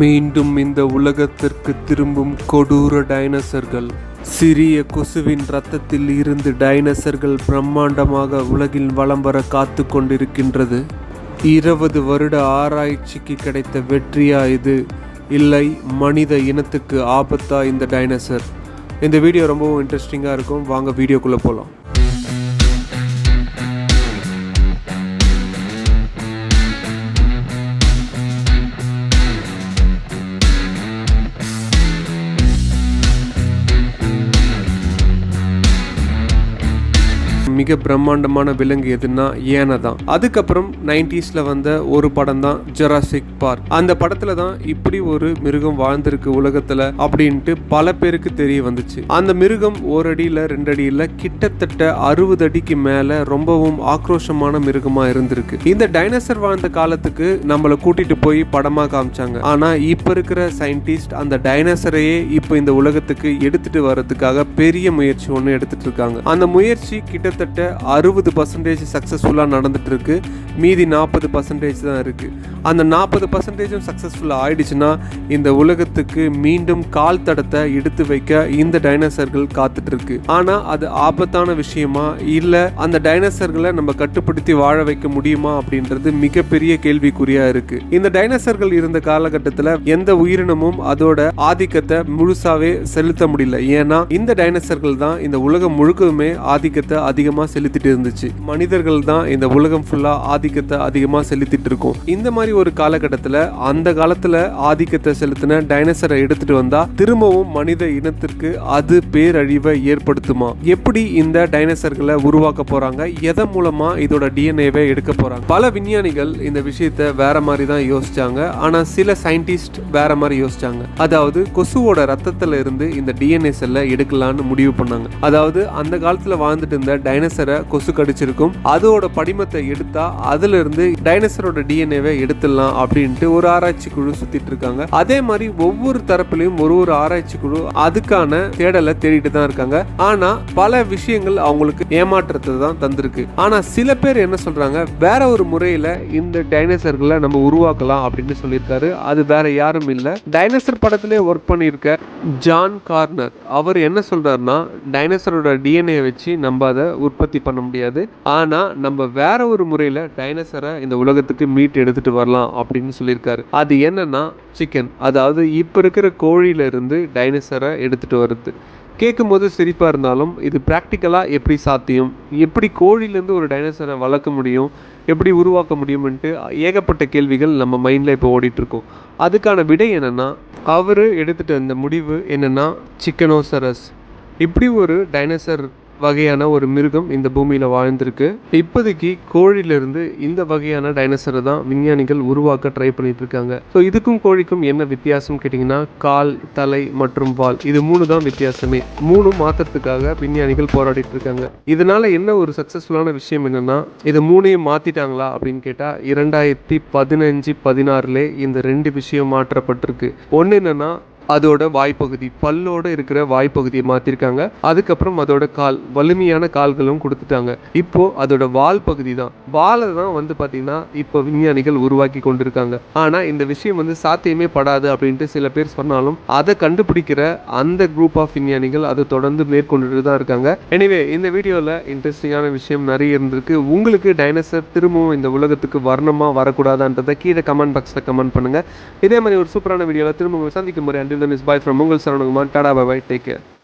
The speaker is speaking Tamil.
மீண்டும் இந்த உலகத்திற்கு திரும்பும் கொடூர டைனசர்கள். சிறிய கொசுவின் ரத்தத்தில் இருந்து டைனசர்கள் பிரம்மாண்டமாக உலகில் வலம் வர காத்து கொண்டிருக்கின்றது. இருபது வருட ஆராய்ச்சிக்கு கிடைத்த வெற்றியா இது? இல்லை மனித இனத்துக்கு ஆபத்தா இந்த டைனசர்? இந்த வீடியோ ரொம்பவும் இன்ட்ரெஸ்டிங்காக இருக்கும். வாங்க வீடியோக்குள்ளே போகலாம் மிக பிரம்மாண்டமான விலங்கு எதுன்னா ஏனை தான். அதுக்கப்புறம் நைன்டிஸ்ல வந்த ஒரு படம் தான் ஜெராசிக் பார்க் அந்த படத்துல தான் இப்படி ஒரு மிருகம் வாழ்ந்திருக்கு உலகத்துல அப்படின்ட்டு பல பேருக்கு தெரிய வந்துச்சு. அந்த மிருகம் ஒரு அடியில ரெண்டு அடியில கிட்டத்தட்ட அறுபது அடிக்கு மேல ரொம்பவும் ஆக்ரோஷமான மிருகமா இருந்திருக்கு. இந்த டைனோசர் வாழ்ந்த காலத்துக்கு நம்மளை கூட்டிட்டு போய் படமா காமிச்சாங்க. ஆனா இப்ப இருக்கிற சயின்டிஸ்ட் அந்த டைனோசரையே இப்போ இந்த உலகத்துக்கு எடுத்துட்டு வர்றதுக்காக பெரிய முயற்சி ஒன்று எடுத்துட்டு இருக்காங்க. அந்த முயற்சி கிட்டத்தட்ட அறுபது பர்சன்டேஜ் சக்ஸஸ்ஃபுல்லாக நடந்துட்டு இருக்கு. மீதி நாற்பது பர்சன்டேஜ் தான் இருக்குது அந்த நாற்பது பர்சன்டேஜும் சக்ஸஸ்ஃபுல்லாக ஆயிடுச்சுன்னா இந்த உலகத்துக்கு மீண்டும் கால் தடத்தை எடுத்து வைக்க இந்த டைனோசர்கள் காத்துட்ருக்கு ஆனால் அது ஆபத்தான விஷயமா? இல்லை அந்த டைனோசர்களை நம்ம கட்டுப்படுத்தி வாழ வைக்க முடியுமா அப்படின்றது மிகப்பெரிய கேள்விக்குறியாக இருக்குது இந்த டைனோசர்கள் இருந்த காலகட்டத்தில் எந்த உயிரினமும் அதோட ஆதிக்கத்தை முழுசாவே செலுத்த முடியல. ஏன்னா இந்த டைனோசர்கள் தான் இந்த உலகம் முழுக்கவுமே ஆதிக்கத்தை அதிகமாக செலுத்திட்டு இருந்துச்சு. மனிதர்கள் தான் இந்த உலகம் ஃபுல்லா ஆதிக்கத்தை அதிகமாக செலுத்திட்டு இருக்கோம். இந்த மாதிரி ஒரு காலகட்டத்தில் அந்த காலத்தில் ஆதிக்கத்தை செலுத்தின டைனசரை எடுத்துட்டு வந்தா திரும்பவும் மனித இனத்திற்கு அது பேரழிவை ஏற்படுத்துமா? எப்படி இந்த டைனோசர்களை உருவாக்க போறாங்க? எதன் மூலமா இதோட டிஎன்ஏவை எடுக்க போறாங்க? பல விஞ்ஞானிகள் இந்த விஷயத்த வேற மாதிரி தான் யோசிச்சாங்க. ஆனா சில சயின்டிஸ்ட் வேற மாதிரி யோசிச்சாங்க. அதாவது கொசுவோட ரத்தத்துல இருந்து இந்த டிஎன்ஏ செல்லை எடுக்கலாம்னு முடிவு பண்ணாங்க. அதாவது அந்த காலத்துல வாழ்ந்துட்டு இருந்த டைனோசரை கொசு கடிச்சிருக்கும். அதோட படிமத்தை எடுத்தா அதிலிருந்து டைனசரோட டைனோசரோட டிஎன்ஏவை எடுத்துடலாம் அப்படின்ட்டு ஒரு ஆராய்ச்சி குழு சுத்திட்டு இருக்காங்க. அதே மாதிரி ஒவ்வொரு தரப்புலையும் ஒரு ஒரு ஆராய்ச்சி குழு அதுக்கான தேடலை தேடிட்டு தான் இருக்காங்க. ஆனா பல விஷயங்கள் அவங்களுக்கு ஏமாற்றத்தை தான் தந்திருக்கு. ஆனா சில பேர் என்ன சொல்றாங்க வேற ஒரு முறையில இந்த டைனோசர்களை நம்ம உருவாக்கலாம் அப்படின்னு சொல்லியிருக்காரு. அது வேற யாரும் இல்லை. டைனோசர் படத்திலே ஒர்க் பண்ணியிருக்க ஜான் கார்னர் அவர் என்ன சொல்றாருன்னா டைனோசரோட டிஎன்ஏ வச்சு நம்ம அதை உற்பத்தி பண்ண முடியாது. ஆனா நம்ம வேற ஒரு முறையில டைனோசரை இந்த உலகத்துக்கு மீட் எடுத்துட்டு வரலாம் அப்படின்னு சொல்லியிருக்காரு. அது என்னன்னா சிக்கன் அதாவது இப்போ இருக்கிற கோழியில இருந்து டைனோசரை எடுத்துட்டு வருது கேட்கும்போது சிரிப்பாக இருந்தாலும் இது ப்ராக்டிக்கலாக எப்படி சாத்தியம்? எப்படி கோழிலேருந்து ஒரு டைனோசரை வளர்க்க முடியும்? எப்படி உருவாக்க முடியும்ன்ட்டு ஏகப்பட்ட கேள்விகள் நம்ம மைண்டில் இப்போ ஓடிட்டுருக்கோம். அதுக்கான விடை என்னென்னா அவர் எடுத்துகிட்டு வந்த முடிவு என்னென்னா சிக்கனோசரஸ் இப்படி ஒரு டைனோசர் வகையான ஒரு மிருகம் இந்த பூமியில் வாழ்ந்திருக்கு. இப்போதைக்கு கோழியிலிருந்து இந்த வகையான டைனோசரை தான் விஞ்ஞானிகள் உருவாக்க ட்ரை பண்ணிட்டு இருக்காங்க. ஸோ இதுக்கும் கோழிக்கும் என்ன வித்தியாசம் கேட்டிங்கன்னா கால் தலை மற்றும் வால் இது மூணு தான் வித்தியாசமே. மூணு மாற்றத்துக்காக விஞ்ஞானிகள் போராடிட்டு இருக்காங்க. இதனால என்ன ஒரு சக்ஸஸ்ஃபுல்லான விஷயம் என்னன்னா இது மூணையும் மாத்திட்டாங்களா அப்படின்னு கேட்டால் இரண்டாயிரத்தி பதினஞ்சு பதினாறுல இந்த ரெண்டு விஷயம் மாற்றப்பட்டிருக்கு. ஒன்று என்னன்னா அதோட வாய்ப்பகுதி பல்லோட இருக்கிற வாய்ப்பகுதியை மாற்றிருக்காங்க அதுக்கப்புறம் அதோட கால் வலிமையான கால்களும் கொடுத்துட்டாங்க. இப்போ அதோட வால் பகுதி தான். வாலை தான் வந்து பார்த்தீங்கன்னா இப்போ விஞ்ஞானிகள் உருவாக்கி கொண்டிருக்காங்க. ஆனால் இந்த விஷயம் வந்து சாத்தியமே படாது அப்படின்ட்டு சில பேர் சொன்னாலும் அதை கண்டுபிடிக்கிற அந்த குரூப் ஆஃப் விஞ்ஞானிகள் அதை தொடர்ந்து மேற்கொண்டுட்டு தான் இருக்காங்க. எனிவே இந்த வீடியோவில் இன்ட்ரெஸ்டிங்கான விஷயம் நிறைய இருந்திருக்கு. உங்களுக்கு டைனோசர் திரும்பவும் இந்த உலகத்துக்கு வரணுமா வரக்கூடாதான்றதை கீழே கமெண்ட் பாக்ஸில் கமெண்ட் பண்ணுங்க. இதே மாதிரி ஒரு சூப்பரான வீடியோவில் திரும்ப சந்திக்கும் முறை until then is bye from Mungal Sarananguman. Tada, bye bye. Take care.